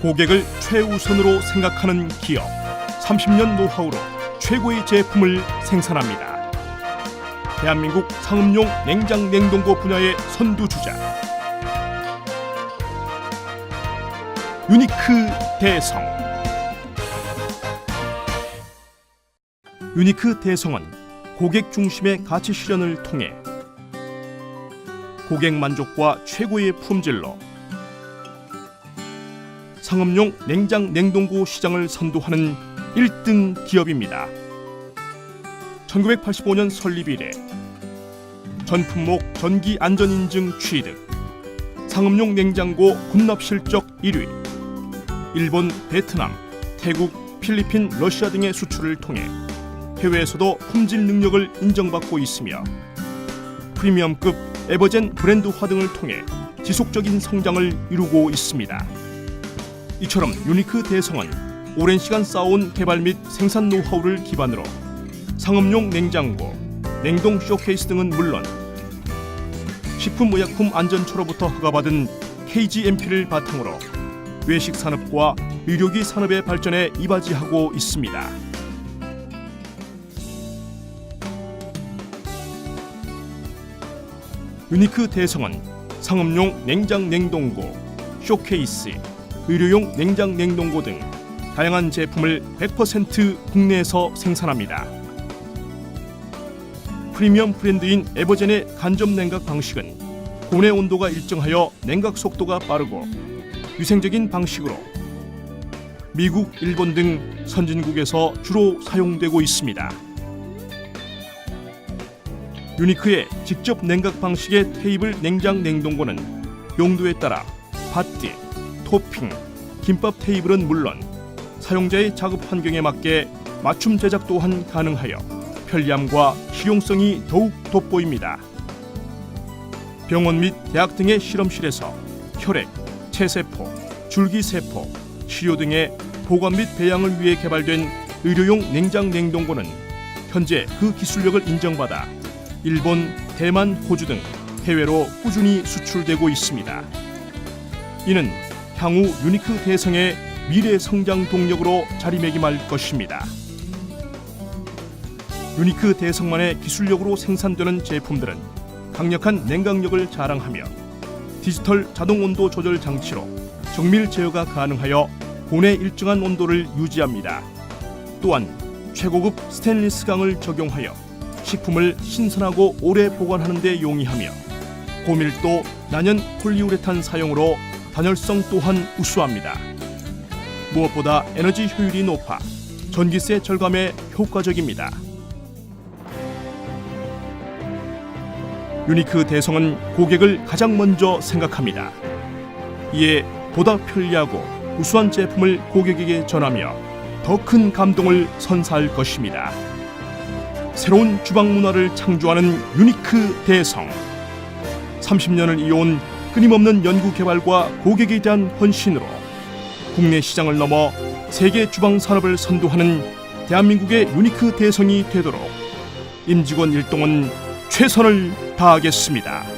고객을 최우선으로 생각하는 기업. 30년 노하우로 최고의 제품을 생산합니다. 대한민국 상업용 냉장 냉동고 분야의 선두주자. 유니크 대성. 유니크 대성은 고객 중심의 가치 실현을 통해 고객 만족과 최고의 품질로 상업용 냉장 냉동고 시장을 선도하는 1등 기업입니다. 1985년 설립 이래 전 품목 전기 안전 인증 취득, 상업용 냉장고 군납 실적 1위, 일본, 베트남, 태국, 필리핀, 러시아 등의 수출을 통해 해외에서도 품질 능력을 인정받고 있으며 프리미엄급 에버젠 브랜드화 등을 통해 지속적인 성장을 이루고 있습니다. 이처럼 유니크 대성은 오랜 시간 쌓아온 개발 및 생산 노하우를 기반으로 상업용 냉장고, 냉동 쇼케이스 등은 물론 식품의약품 안전처로부터 허가받은 KGMP를 바탕으로 외식 산업과 의료기 산업의 발전에 이바지하고 있습니다. 유니크 대성은 상업용 냉장 냉동고, 쇼케이스, 의료용 냉장 냉동고 등 다양한 제품을 100% 국내에서 생산합니다. 프리미엄 브랜드인 에버젠의 간접 냉각 방식은 고내 온도가 일정하여 냉각 속도가 빠르고 위생적인 방식으로 미국, 일본 등 선진국에서 주로 사용되고 있습니다. 유니크의 직접 냉각 방식의 테이블 냉장 냉동고는 용도에 따라 바띠, 토핑, 김밥 테이블은 물론 사용자의 작업 환경에 맞게 맞춤 제작 또한 가능하여 편리함과 실용성이 더욱 돋보입니다. 병원 및 대학 등의 실험실에서 혈액, 체세포, 줄기세포, 치료 등의 보관 및 배양을 위해 개발된 의료용 냉장 냉동고는 현재 그 기술력을 인정받아 일본, 대만, 호주 등 해외로 꾸준히 수출되고 있습니다. 이는 향후 유니크 대성의 미래 성장 동력으로 자리매김할 것입니다. 유니크 대성만의 기술력으로 생산되는 제품들은 강력한 냉각력을 자랑하며 디지털 자동 온도 조절 장치로 정밀 제어가 가능하여 고내 일정한 온도를 유지합니다. 또한 최고급 스테인리스 강을 적용하여 식품을 신선하고 오래 보관하는 데 용이하며 고밀도 난연 폴리우레탄 사용으로 단열성 또한 우수합니다. 무엇보다 에너지 효율이 높아 전기세 절감에 효과적입니다. 유니크 대성은 고객을 가장 먼저 생각합니다. 이에 보다 편리하고 우수한 제품을 고객에게 전하며 더 큰 감동을 선사할 것입니다. 새로운 주방 문화를 창조하는 유니크 대성. 30년을 이어온 끊임없는 연구 개발과 고객에 대한 헌신으로 국내 시장을 넘어 세계 주방 산업을 선도하는 대한민국의 유니크 대성이 되도록 임직원 일동은 최선을 다하겠습니다.